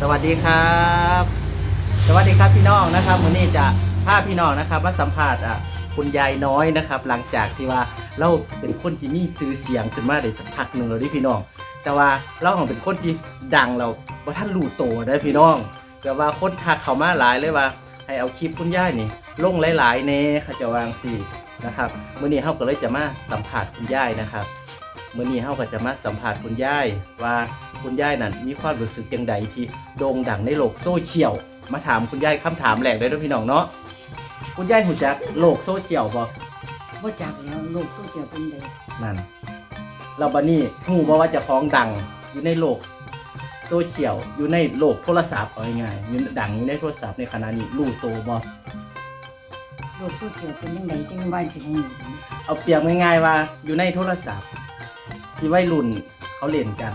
สวัสดีครับ สวัสดีครับพี่น้องนะครับวันนี้จะพาพี่น้องนะครับมาสัมภาษณ์อะคุณยายน้อยนะครับ หลังจากที่ว่าเราเป็นคนที่มีซื้อเสียงขึ้นมาได้สักพักหนึ่งแล้วดิพี่น้อง แต่ว่าเราของเป็นคนที่ดังเราว่าท่านรู้โตได้พี่น้องแต่ว่าคนทักเขามาหลายเลยว่า ให้เอาคลิปคุณยายนี่ลงหลายๆเน่เขาจะวางสินะครับมื่อนี้เขาก็เลยจะมาสัมผัสคุณยายนะครับ มื่อนี้เขาก็จะมาสัมผัสคุณยายว่าคุณยายนั่นมีความรู้สึกยังไงที่โด่งดังในโลกโซเชียลมาถามคุณยายคำถามแรกเลยเด้วยพี่น้องเนาะคุณยายหูจักโลกโซเชียลบ่บ่จักแล้วลูกต้องเจียวเป็นใดนั่นเราบันนี้หูบ่ว่าเจะคล้าของดังอยู่ในโลกโซเชียลอยู่ในโลกโทรศัพท์เอาง่ายๆอยู่ดังอยู่ในโทรศัพท์ในขณะนี้รู้โตบ่ลูกต้องเจียวเป็นยังไงจังว่าสิฮู้เอาเปรียบง่ายๆว่าอยู่ในโทรศัพท์ ที่วัยรุ่นเขาเล่นกัน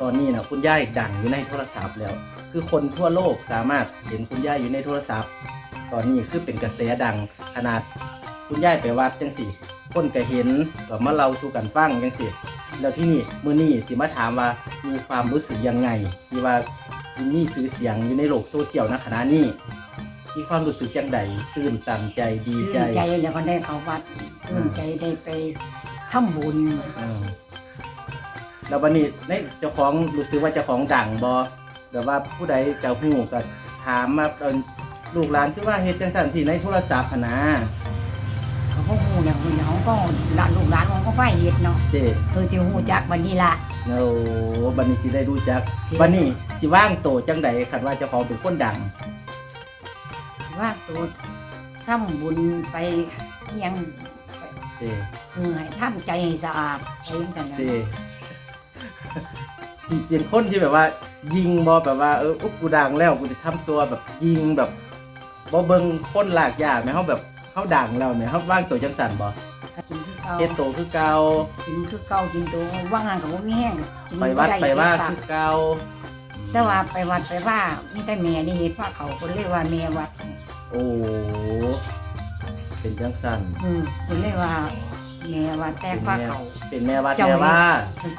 ตอนนี้นะคุณย่ายดังอยู่ในโทรศัพท์แล้ว คือคนทั่วโลกสามารถเห็นคุณย่ายอยู่ในโทรศัพท์ ตอนนี้คือเป็นกระแสดังขนาดคุณย่ายไปวัดจังสิคนก็เห็นก็มาเล่าสู่กันฟังจังสิแล้วที่นี่มื้อนี้สิมาถามว่ามีความรู้สึกยังไงที่ว่าที่มีสื่อเสียงอยู่ในโลกโซเชียลณขณะนี้มีความรู้สึกยังไงตื่นตันใจดีตื่นใจ ใจแล้วก็ได้เข้าวัดตื่นใจได้ไปทำบุญอืม แล้ววันนี้ในเจ้าของรู้สึกว่าเจ้าของดังบอแบบว่าผู้ใดเจ้าหูก็ถามมาเอิ้นลูกหลานที่ว่าเฮ็ดจังสันสิในโทรศัพท์หั้นนะเขาก็ฮู้แล้วเขาก็หลานลูกหลานของก็ไปเฮ็ดเนาะเจ้เออที่ฮู้จักบัดนี้ล่ะโอ้บันนี้สิได้รู้จักบันนี้สิว่างโตจังใดคันว่าเจ้าของเป็นคนดังว่าตัวทำบุญไปอิหยังไปเจ้เออให้ทำใจให้สะอาดไปจังซั่นน่ะ เจ้สิเป็นคนที่แบบว่า ยิงบอแบบว่าเอออุ๊บกูดังแล้วกูจะทำตัวแบบยิงแบบบ่เบิ่งคนหลากยากไหมเขาแบบเขาดังแล้วไหมเขาว่างโตจังสันบ่กินคือเก่าเฮ็ดโตคือเก่ากินคือเก่ากินตัวว่างงานก็บ่มีแห้งกินไปวัดบ่ไปว่าเก็บปกคือเก่าแต่ว่าไปวัดไปว่ามีแต่แม่นี่เฮ็ดพระเขาคนเรียกว่าแม่วัด โอ้เป็นจังสันอืมคนเรียกว่า แม่วัดแต่พระเขาเป็นแม่วัดเจ้าแม่ว่า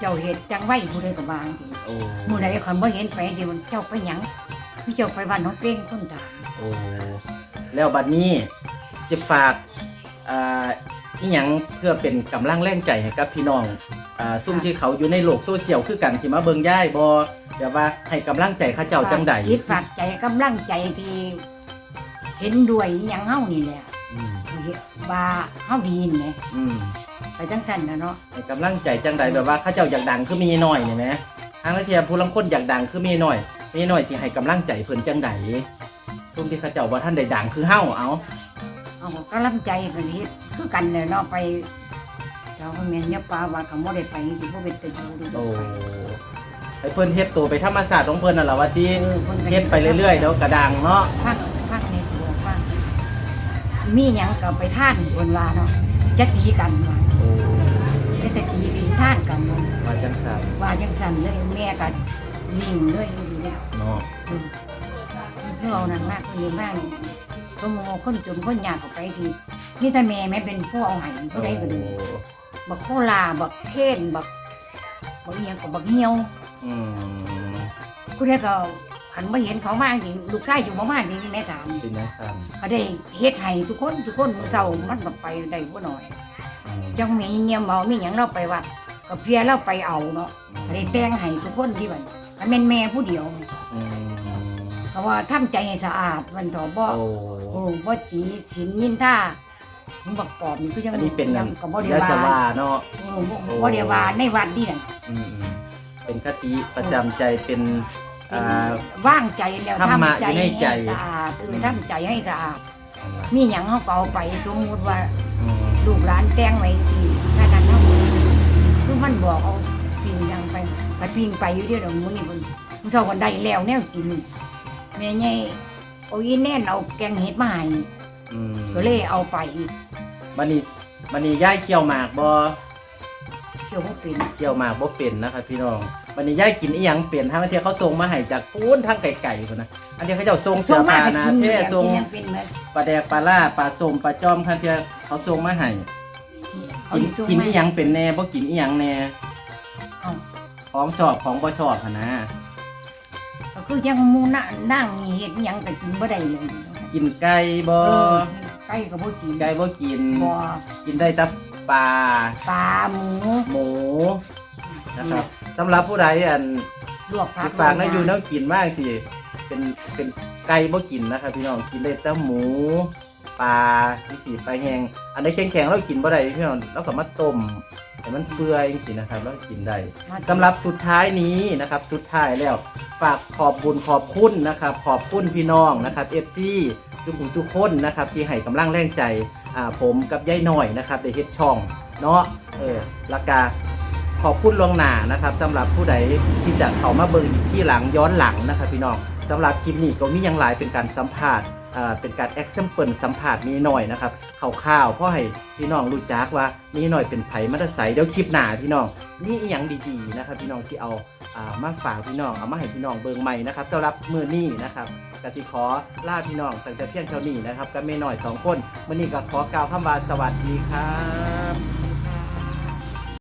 เจ้าเฮ็ดจังไว้ผู้ใดก็บางทีโอ้มื้อใดคนบ่เห็นไปสิมันเจ้าไปหยังพี่เจ้าไปบ้านน้องเป้งคนตามโอ้แล้วบัดนี้จะฝากอ่าอีหยังเพื่อเป็นกำลังแรงใจให้กับพี่น้องอ่าซุ่มที่เขาอยู่ในโลกโซเชียลคือกันที่มาเบิ่งย่ายบ่เดี๋ยวว่าให้กำลังใจเขาเจ้าจังใดคิดฝากใจกำลังใจที่เห็นด้วยอหยังเฮานี่แหละอืม ว่าเฮาดีนี่แหละอืมไปจังซั่นน่ะเนาะให้กำลังใจจังใดแบบว่าเขาเจ้าอยากดังคือมีน้อยนี่แหมทางนักเทียมผู้ลังคนอยากดังคือมีน้อย มีน้อยสิให้กำลังใจเพิ่นจังใดซุ่มที่เขาเจ้าว่าท่านได้ดังคือเฮาเอาเอาก็กำลังใจกันเฮ็ดคือกันเนี่ยเนาะไปเจ้าพ่อแม่เนี่ยป้าว่าเขาบ่ได้ไปสิบ่เป็นตะอยู่ดูโอ้ไปให้เพิ่นเฮ็ดตัวไปธรรมศาสตร์ของเพิ่นนั่นล่ะว่าติเออพิ่นก็เฮ็ดไปเรื่อยๆเดี๋ยวกระดังเนาะฟังฟังในตัวฟัง มีหยังก็ไปท่านเพิ่นว่าเนาะจะตีกันว่าโอ้จะแต่ตีสิท่านกันว่าว่าจังซั่นว่าจังซั่นเลยแม่ก็นิ่งเลยอยู่ดีแล้วเนาะอืมเพื่อเอานั่นมากเลยมากสมมติคนจนคนยากก็ไปทีมีแต่แม่แม่เป็นผู้เอาให้ผู้ใดก็เลยบักโคลาบักเคนบักบักเฮียงกับบักเหี่ยวอืมผู้ใดก็ ขันมาเห็นเขามากจริงลูกชายอยู่มามากจริงแม่ถามเป็นจังซั่นก็ได้เฮ็ดให้ทุกคนทุกคนมื้อเช้ามันก็ไปได้บ่น้อยอืมจังมีเงียบเมามีหยังเราไปวัดก็เพียเราไปเอาเนาะก็ได้แต่งให้ทุกคนที่บัดมันแม่นแม่ผู้เดียวอืมเพราะว่าทำใจให้สะอาดมันถอบ่โอ้โอ้บ่ตีสินนินท่าผมบักปอบนี่คือยังอันนี้เป็นยังก็บ่ได้แล้วจะว่าว่าเนาะเออบ่บ่ได้ว่าในวัดนี่นั่นอืมอืมเป็นคติประจำใจเป็นเป็น อ่า ว่างใจแล้วธรรมะทำใจอยู่ในให้ใจสะอาดเออือมทำใจให้สะอาดอันนั้นมีหยังเฮาก็เอาไปสมมุติว่าอืมลูกหลานแต่งไว้ที่ถ้านั้นเฮาคือมันบอกเอาปิ่งยังไปไปปิ่งไปอยู่เด้อเดี๋ยวมื้อนี้เพิ่นมื้อเช้าก็ได้แล้วแนวกินแม่ใหญ่โอ้ยแน่นเอาแกงเห็ดมาให้อืมก็เลยเอาไปอีกบันนี้บันนี้ย่ายเคี่ยวหมากบ่เที่ยวบ่เป็น เคี่ยวหมากบ่เป็นนะครับพี่น้อง บันนี้ย่ายกินอีหยังเป็นทางเที่ยเขาส่งมาให้จากปูนทางไก่ๆพุ่นนะอันที่เขาเจ้าส่งเสื้อผ้าหนาเท่ส่งยังเป็นเหมือนปลาแดกปลาล่าปลาส้มปลาจอมคันเที่ยเขาส่งมาให้เขากินสิส่งกินมาอีหยังเป็นแน่บ่กินอีหยังแน่เอ้าของชอบของบ่ชอบหั่นนะกก็คือยังหมูนั่งนั่งนี่เฮ็ดอิหยังก็กินบ่ได้เลยกินไก่บ่เออไก่ก็บ่กินไก่บ่กินบ่กินได้แต่ปลาปลาหมูหมูนะครับ สำหรับผู้ใดอันลวกผัสิกฝากนะอยู่แนวกินมากสิเป็นเป็นไก่บ่กินนะครับ พี่น้องกินได้แต่หมูปลาที่สีปลาแห้งอันใดแข็งๆเรากินบ่ได้พี่น้องเราก็มาต้มให้มันเปื่อยจังซี่นะครับแล้วกินได้ มาสำหรับสุดท้ายนี้นะครับ สุดท้ายแล้ว ฝากขอบบุญขอบคุณนะครับ ขอบคุณพี่น้องนะครับ FC สุขุมสุขคนนะครับ ที่ให้กำลังแรงใจอ่าผมกับยายหน่อยนะครับได้เฮ็ดช่อง เนาะเออและกา ขอบคุณลวงหน้านะครับสำหรับผู้ใดที่จะเข้ามาเบิ่งอีกที่หลังย้อนหลังนะครับพี่น้องสำหรับคลิปนี้ก็มีอย่างหลายเป็นการสัมภาษณ์เป็นการแอคเซมเปิลสัมภาษณ์นี้หน่อยนะครับข่าวๆเพราะให้พี่น้องรู้จักว่านี่หน่อยเป็นไผมาตรไสเดี๋ยวคลิปหน้าพี่น้องมีอีหยังดีๆนะครับพี่น้องสิเอามาฝากพี่น้องเอามาให้พี่น้องเบิ่งใหม่นะครับสำหรับมือนี้นะครับกสิขอลาพี่น้องตั้งแต่เพียงเท่านี้นะครับกับเมหน่อยสองคนมื้อนี้ก็ขอกล่าวคำว่าสวัสดีครับ